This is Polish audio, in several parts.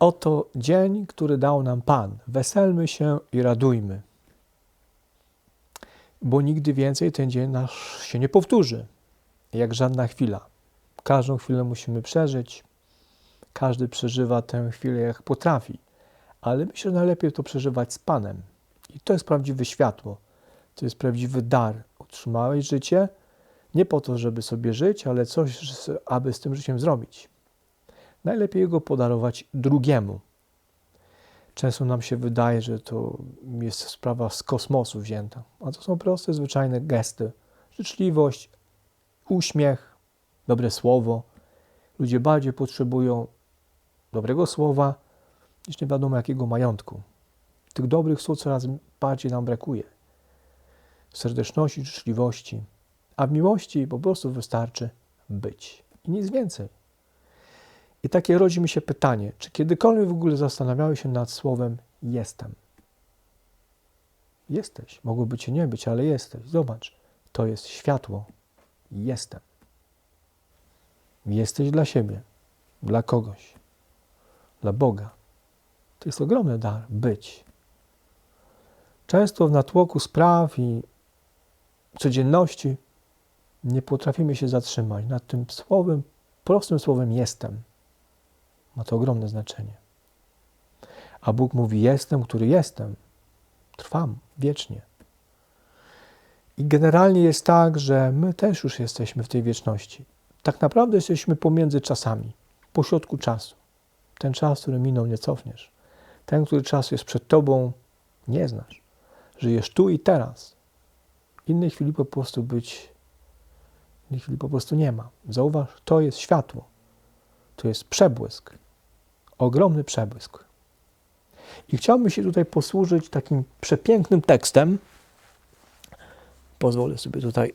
Oto dzień, który dał nam Pan. Weselmy się i radujmy. Bo nigdy więcej ten dzień nasz się nie powtórzy, jak żadna chwila. Każdą chwilę musimy przeżyć. Każdy przeżywa tę chwilę jak potrafi, ale myślę, że najlepiej to przeżywać z Panem. I to jest prawdziwe światło. To jest prawdziwy dar. Otrzymałeś życie nie po to, żeby sobie żyć, ale coś, aby z tym życiem zrobić. Najlepiej go podarować drugiemu. Często nam się wydaje, że to jest sprawa z kosmosu wzięta, a to są proste, zwyczajne gesty. Życzliwość, uśmiech, dobre słowo. Ludzie bardziej potrzebują dobrego słowa niż nie wiadomo jakiego majątku. Tych dobrych słów coraz bardziej nam brakuje. Serdeczności, życzliwości, a w miłości po prostu wystarczy być i nic więcej. I takie rodzi mi się pytanie, czy kiedykolwiek w ogóle zastanawiałeś się nad słowem jestem? Jesteś. Mogłoby cię nie być, ale jesteś. Zobacz, to jest światło. Jestem. Jesteś dla siebie, dla kogoś, dla Boga. To jest ogromny dar być. Często w natłoku spraw i codzienności nie potrafimy się zatrzymać nad tym słowem, prostym słowem jestem. Ma to ogromne znaczenie. A Bóg mówi: Jestem, który jestem. Trwam wiecznie. I generalnie jest tak, że my też już jesteśmy w tej wieczności. Tak naprawdę jesteśmy pomiędzy czasami, pośrodku czasu. Ten czas, który minął, nie cofniesz. Ten, który czas jest przed tobą, nie znasz. Żyjesz tu i teraz. Innej chwili po prostu być, innej chwili po prostu nie ma. Zauważ, to jest światło. To jest przebłysk. Ogromny przebłysk. I chciałbym się tutaj posłużyć takim przepięknym tekstem. Pozwolę sobie tutaj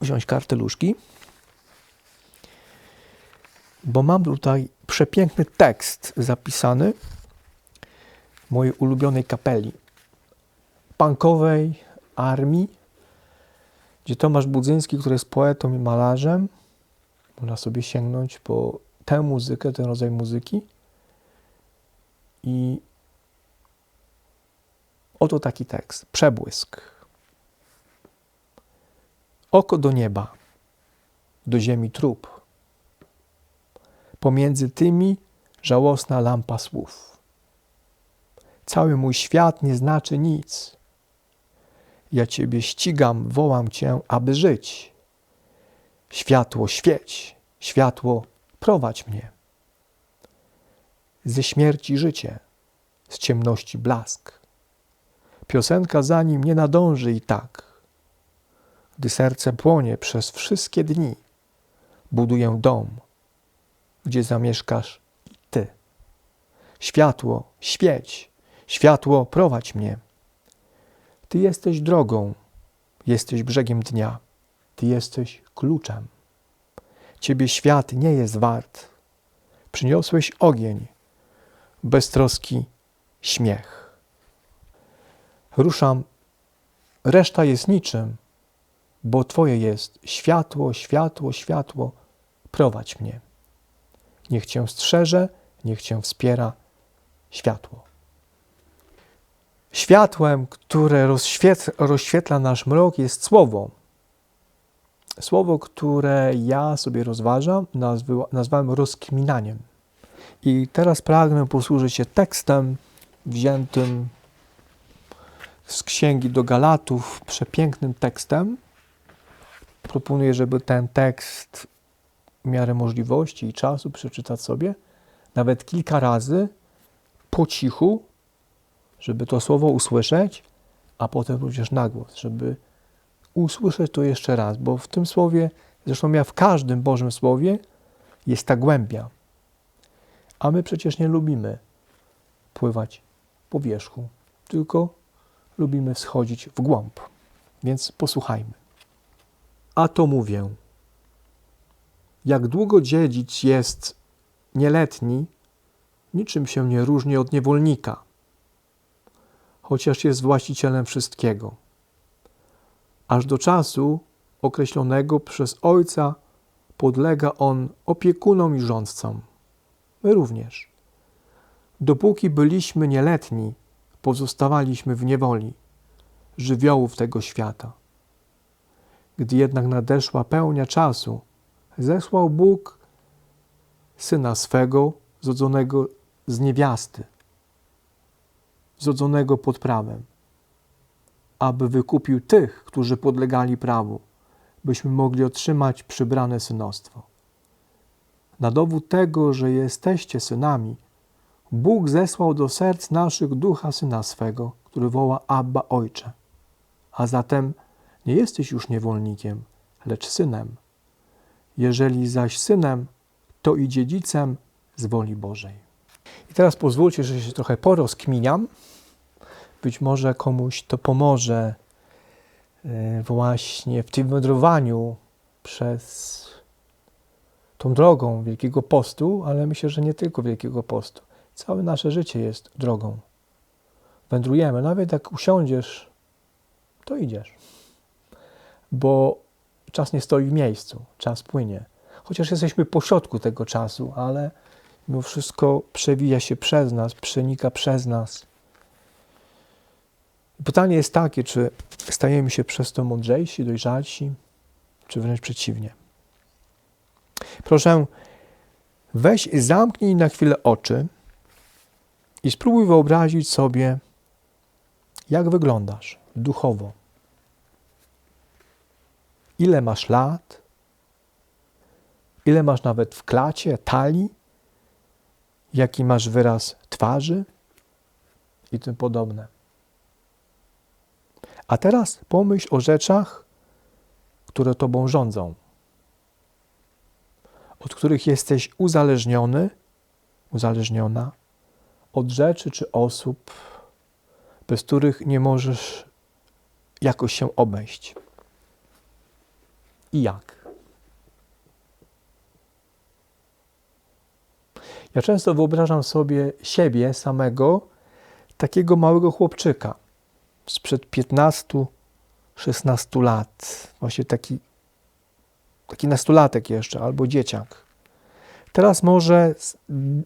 wziąć karteluszki, bo mam tutaj przepiękny tekst zapisany mojej ulubionej kapeli punkowej armii, gdzie Tomasz Budzyński, który jest poetą i malarzem, można sobie sięgnąć po tę muzykę, ten rodzaj muzyki. I oto taki tekst. Przebłysk. Oko do nieba, do ziemi trup. Pomiędzy tymi żałosna lampa słów. Cały mój świat nie znaczy nic. Ja Ciebie ścigam, wołam Cię, aby żyć. Światło świeć, światło prowadź mnie. Ze śmierci życie, z ciemności blask. Piosenka za nim nie nadąży i tak. Gdy serce płonie przez wszystkie dni, buduję dom, gdzie zamieszkasz Ty. Światło, świeć, światło prowadź mnie. Ty jesteś drogą, jesteś brzegiem dnia, Ty jesteś kluczem. Ciebie świat nie jest wart. Przyniosłeś ogień, beztroski śmiech. Ruszam, reszta jest niczym, bo Twoje jest światło, światło, światło, prowadź mnie. Niech Cię strzeże, niech Cię wspiera światło. Światłem, które rozświetla, rozświetla nasz mrok, jest słowo. Słowo, które ja sobie rozważam, nazwałem rozkminaniem. I teraz pragnę posłużyć się tekstem wziętym z księgi do Galatów, przepięknym tekstem. Proponuję, żeby ten tekst w miarę możliwości i czasu przeczytać sobie nawet kilka razy po cichu, żeby to słowo usłyszeć, a potem również na głos, żeby usłyszeć to jeszcze raz, bo w tym słowie, zresztą ja w każdym Bożym Słowie jest ta głębia. A my przecież nie lubimy pływać po wierzchu, tylko lubimy schodzić w głąb. Więc posłuchajmy. A to mówię. Jak długo dziedzic jest nieletni, niczym się nie różni od niewolnika chociaż jest właścicielem wszystkiego. Aż do czasu określonego przez Ojca podlega on opiekunom i rządcom. My również. Dopóki byliśmy nieletni, pozostawaliśmy w niewoli żywiołów tego świata. Gdy jednak nadeszła pełnia czasu, zesłał Bóg syna swego, zrodzonego z niewiasty, zrodzonego pod prawem, aby wykupił tych, którzy podlegali prawu, byśmy mogli otrzymać przybrane synostwo. Na dowód tego, że jesteście synami, Bóg zesłał do serc naszych ducha syna swego, który woła Abba Ojcze. A zatem nie jesteś już niewolnikiem, lecz synem. Jeżeli zaś synem, to i dziedzicem z woli Bożej. I teraz pozwólcie, że się trochę porozkminiam. Być może komuś to pomoże e, właśnie w tym wędrowaniu przez tą drogą Wielkiego Postu, ale myślę, że nie tylko Wielkiego Postu. Całe nasze życie jest drogą. Wędrujemy. Nawet jak usiądziesz, to idziesz. Bo czas nie stoi w miejscu, czas płynie. Chociaż jesteśmy pośrodku tego czasu, ale mimo wszystko przewija się przez nas, przenika przez nas. Pytanie jest takie, czy stajemy się przez to mądrzejsi, dojrzalsi, czy wręcz przeciwnie. Proszę, weź zamknij na chwilę oczy i spróbuj wyobrazić sobie, jak wyglądasz duchowo. Ile masz lat? Ile masz nawet w klacie, talii? Jaki masz wyraz twarzy? I tym podobne. A teraz pomyśl o rzeczach, które Tobą rządzą, od których jesteś uzależniony, uzależniona, od rzeczy czy osób, bez których nie możesz jakoś się obejść. I jak? Ja często wyobrażam sobie siebie samego, takiego małego chłopczyka sprzed 15-16 lat, właśnie taki, taki nastolatek jeszcze, albo dzieciak. Teraz może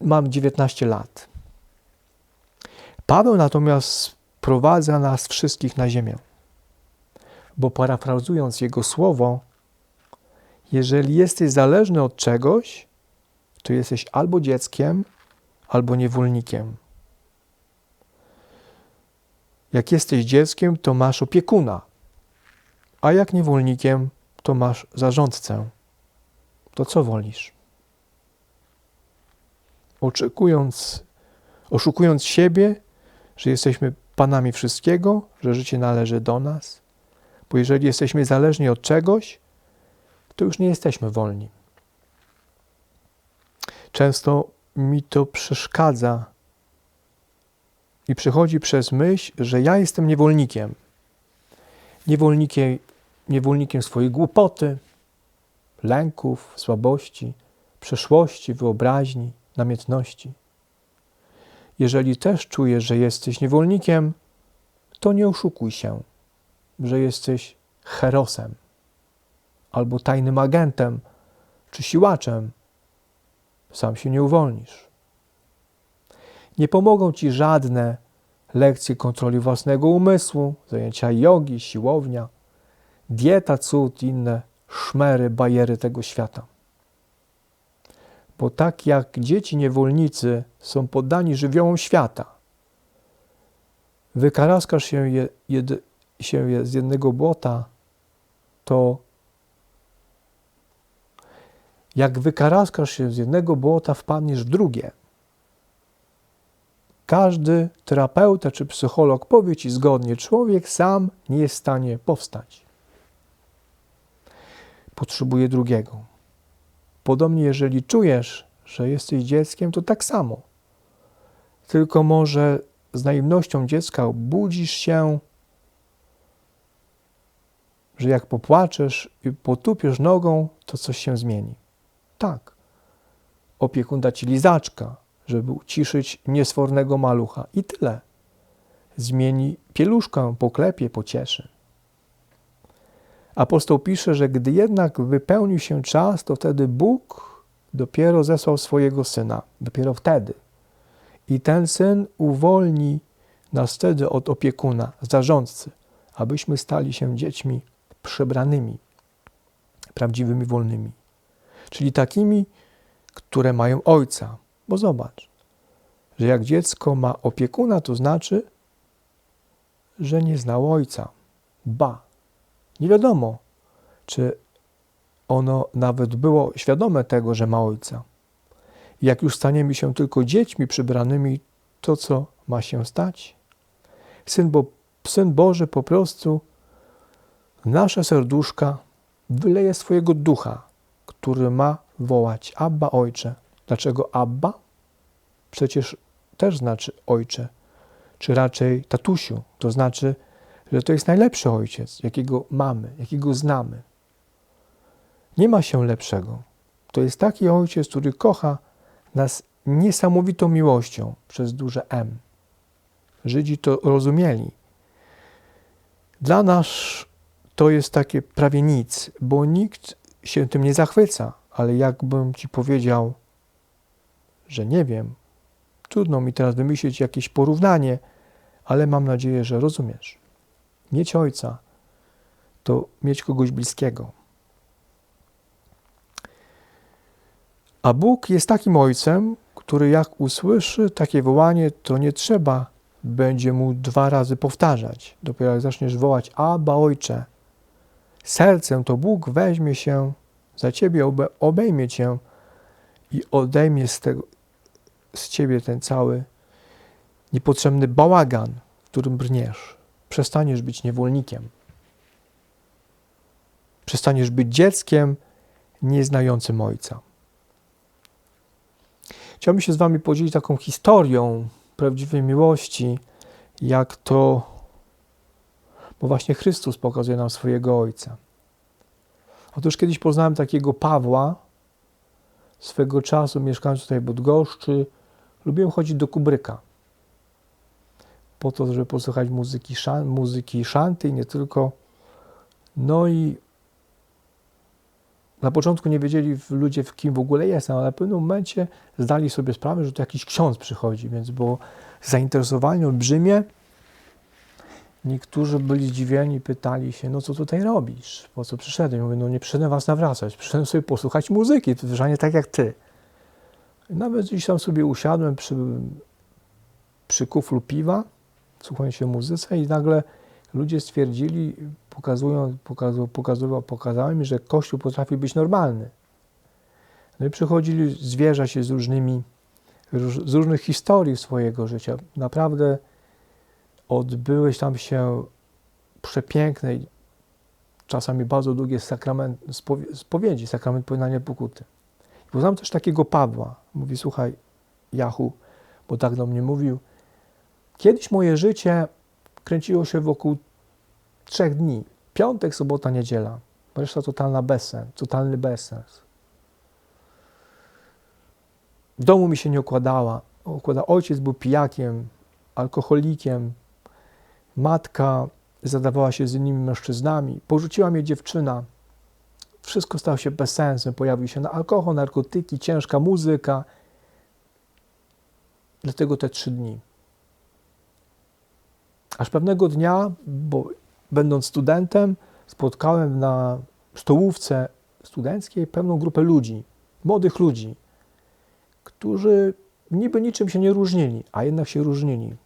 mam 19 lat. Paweł natomiast prowadza nas wszystkich na ziemię, bo parafrazując jego słowo, jeżeli jesteś zależny od czegoś, to jesteś albo dzieckiem, albo niewolnikiem. Jak jesteś dzieckiem, to masz opiekuna, a jak niewolnikiem, to masz zarządcę. To co wolisz? Oczekując, oszukując siebie, że jesteśmy panami wszystkiego, że życie należy do nas, bo jeżeli jesteśmy zależni od czegoś, to już nie jesteśmy wolni. Często mi to przeszkadza i przychodzi przez myśl, że ja jestem niewolnikiem. Niewolnikiem, niewolnikiem swojej głupoty, lęków, słabości, przeszłości, wyobraźni, namiętności. Jeżeli też czujesz, że jesteś niewolnikiem, to nie oszukuj się, że jesteś herosem albo tajnym agentem czy siłaczem. Sam się nie uwolnisz. Nie pomogą ci żadne lekcje kontroli własnego umysłu, zajęcia jogi, siłownia, dieta, cud, inne szmery, bajery tego świata. Bo tak jak dzieci niewolnicy są poddani żywiołom świata, wykaraskasz się, je, jed, się je z jednego błota, to jak wykaraskasz się z jednego błota, wpadniesz w drugie. Każdy terapeuta czy psycholog powie ci zgodnie, człowiek sam nie jest w stanie powstać. Potrzebuje drugiego. Podobnie, jeżeli czujesz, że jesteś dzieckiem, to tak samo. Tylko może z naiwnością dziecka budzisz się, że jak popłaczesz i potupiesz nogą, to coś się zmieni. Tak. Opiekun da ci lizaczka, żeby uciszyć niesfornego malucha i tyle. Zmieni pieluszkę, poklepie, pocieszy. Apostoł pisze, że gdy jednak wypełnił się czas, to wtedy Bóg dopiero zesłał swojego syna. Dopiero wtedy. I ten syn uwolni nas wtedy od opiekuna, zarządcy, abyśmy stali się dziećmi przebranymi, prawdziwymi wolnymi. Czyli takimi, które mają ojca. Bo zobacz, że jak dziecko ma opiekuna, to znaczy, że nie znało ojca. Ba, nie wiadomo, czy ono nawet było świadome tego, że ma ojca. Jak już staniemy się tylko dziećmi przybranymi, to co ma się stać? Syn, bo, Syn Boży po prostu nasze serduszka wyleje swojego ducha, który ma wołać Abba Ojcze. Dlaczego Abba? Przecież też znaczy ojcze, czy raczej tatusiu. To znaczy, że to jest najlepszy ojciec, jakiego mamy, jakiego znamy. Nie ma się lepszego. To jest taki ojciec, który kocha nas niesamowitą miłością przez duże M. Żydzi to rozumieli. Dla nas to jest takie prawie nic, bo nikt się tym nie zachwyca, ale jakbym ci powiedział, że nie wiem, trudno mi teraz wymyślić jakieś porównanie, ale mam nadzieję, że rozumiesz. Mieć ojca to mieć kogoś bliskiego. A Bóg jest takim ojcem, który jak usłyszy takie wołanie, to nie trzeba będzie mu dwa razy powtarzać. Dopiero jak zaczniesz wołać Abba Ojcze, sercem to Bóg weźmie się za ciebie, obejmie cię i odejmie z, tego, z ciebie ten cały niepotrzebny bałagan, w którym brniesz. Przestaniesz być niewolnikiem. Przestaniesz być dzieckiem nieznającym Ojca. Chciałbym się z Wami podzielić taką historią prawdziwej miłości, jak to, bo właśnie Chrystus pokazuje nam swojego Ojca. Otóż kiedyś poznałem takiego Pawła, swego czasu mieszkając tutaj w Bydgoszczy, lubiłem chodzić do Kubryka po to, żeby posłuchać muzyki, szan, muzyki szanty i nie tylko. No i na początku nie wiedzieli ludzie, w kim w ogóle jestem, ale w pewnym momencie zdali sobie sprawę, że to jakiś ksiądz przychodzi, więc było zainteresowanie olbrzymie. Niektórzy byli zdziwieni, pytali się, no co tutaj robisz? Po co przyszedłem? Ja mówię, no nie przyszedłem was nawracać, przyszedłem sobie posłuchać muzyki, to nie tak jak ty. Nawet gdzieś tam sobie usiadłem przy, przy kuflu piwa, słuchając się muzyce i nagle ludzie stwierdzili, pokazują, pokazują, pokazałem mi, że Kościół potrafi być normalny. No i przychodzili zwierza się z różnymi, z różnych historii swojego życia. Naprawdę odbyłeś tam się przepiękne, czasami bardzo długie sakrament, spowiedzi, sakrament pojednania pokuty. I poznałem też takiego Pawła. Mówi, słuchaj, Jachu, bo tak do mnie mówił, kiedyś moje życie kręciło się wokół trzech dni. Piątek, sobota, niedziela. Reszta totalna bezsens, totalny bezsens. W domu mi się nie układała. Układa. Ojciec był pijakiem, alkoholikiem. Matka zadawała się z innymi mężczyznami. Porzuciła mnie dziewczyna. Wszystko stało się bezsensem. Pojawił się alkohol, narkotyki, ciężka muzyka. Dlatego te trzy dni. Aż pewnego dnia, bo będąc studentem, spotkałem na stołówce studenckiej pewną grupę ludzi, młodych ludzi, którzy niby niczym się nie różnili, a jednak się różnili.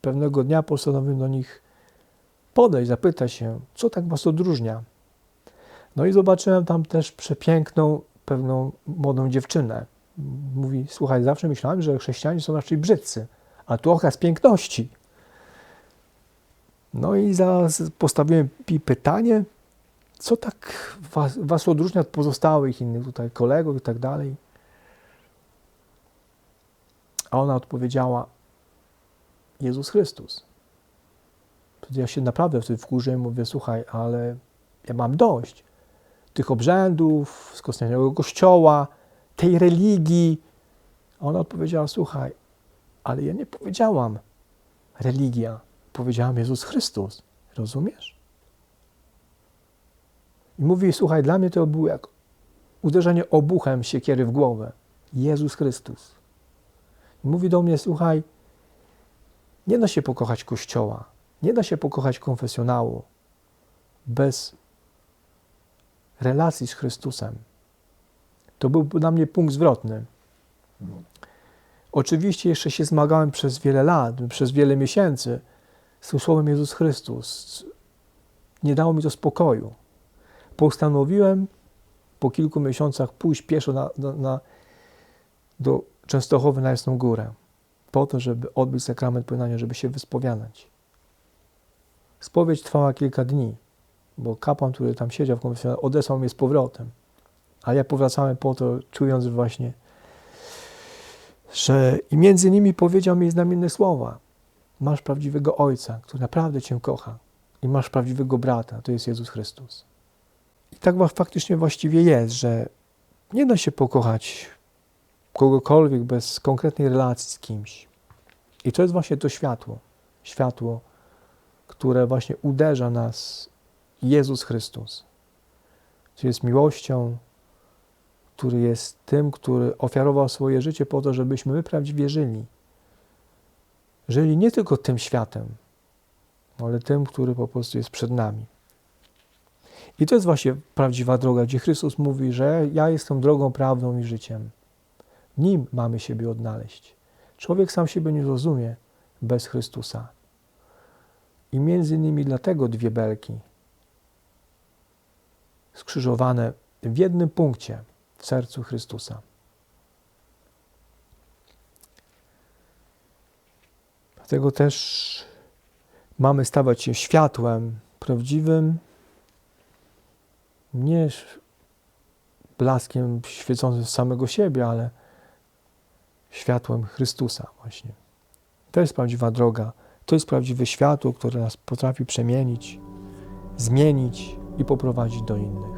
Pewnego dnia postanowiłem do nich podejść, zapytać się, co tak was odróżnia. No i zobaczyłem tam też przepiękną, pewną młodą dziewczynę. Mówi, słuchaj, zawsze myślałem, że chrześcijanie są raczej brzydcy, a tu okaz piękności. No i zaraz postawiłem pytanie, co tak was, was odróżnia od pozostałych innych tutaj kolegów i tak dalej. A ona odpowiedziała, Jezus Chrystus. Wtedy ja się naprawdę wtedy wkurzyłem, mówię, słuchaj, ale ja mam dość tych obrzędów, skostniałego kościoła, tej religii. A ona odpowiedziała, słuchaj, ale ja nie powiedziałam religia powiedziałam Jezus Chrystus. Rozumiesz? I mówi, słuchaj, dla mnie to było jak uderzenie obuchem siekiery w głowę. Jezus Chrystus. I mówi do mnie, słuchaj, nie da się pokochać Kościoła, nie da się pokochać konfesjonału bez relacji z Chrystusem. To był dla mnie punkt zwrotny. Oczywiście jeszcze się zmagałem przez wiele lat, przez wiele miesięcy z tym słowem Jezus Chrystus. Nie dało mi to spokoju. Postanowiłem po kilku miesiącach pójść pieszo na, na, na, do Częstochowy na Jasną Górę po to, żeby odbyć sakrament pojednania, żeby się wyspowiadać. Spowiedź trwała kilka dni, bo kapłan, który tam siedział w konfesjonale, odesłał mnie z powrotem. A ja powracałem po to, czując właśnie, że i między nimi powiedział mi znamienne słowa. Masz prawdziwego Ojca, który naprawdę Cię kocha i masz prawdziwego brata, to jest Jezus Chrystus. I tak faktycznie właściwie jest, że nie da się pokochać kogokolwiek bez konkretnej relacji z kimś. I to jest właśnie to światło. Światło, które właśnie uderza nas Jezus Chrystus. Który jest miłością, który jest tym, który ofiarował swoje życie po to, żebyśmy my prawdziwie żyli. Żyli nie tylko tym światem, ale tym, który po prostu jest przed nami. I to jest właśnie prawdziwa droga, gdzie Chrystus mówi, że ja jestem drogą, prawdą i życiem. Nim mamy siebie odnaleźć. Człowiek sam siebie nie rozumie bez Chrystusa. I między innymi dlatego dwie belki skrzyżowane w jednym punkcie w sercu Chrystusa. Dlatego też mamy stawać się światłem prawdziwym, nie blaskiem świecącym z samego siebie, ale światłem Chrystusa właśnie. To jest prawdziwa droga. To jest prawdziwe światło, które nas potrafi przemienić, zmienić i poprowadzić do innych.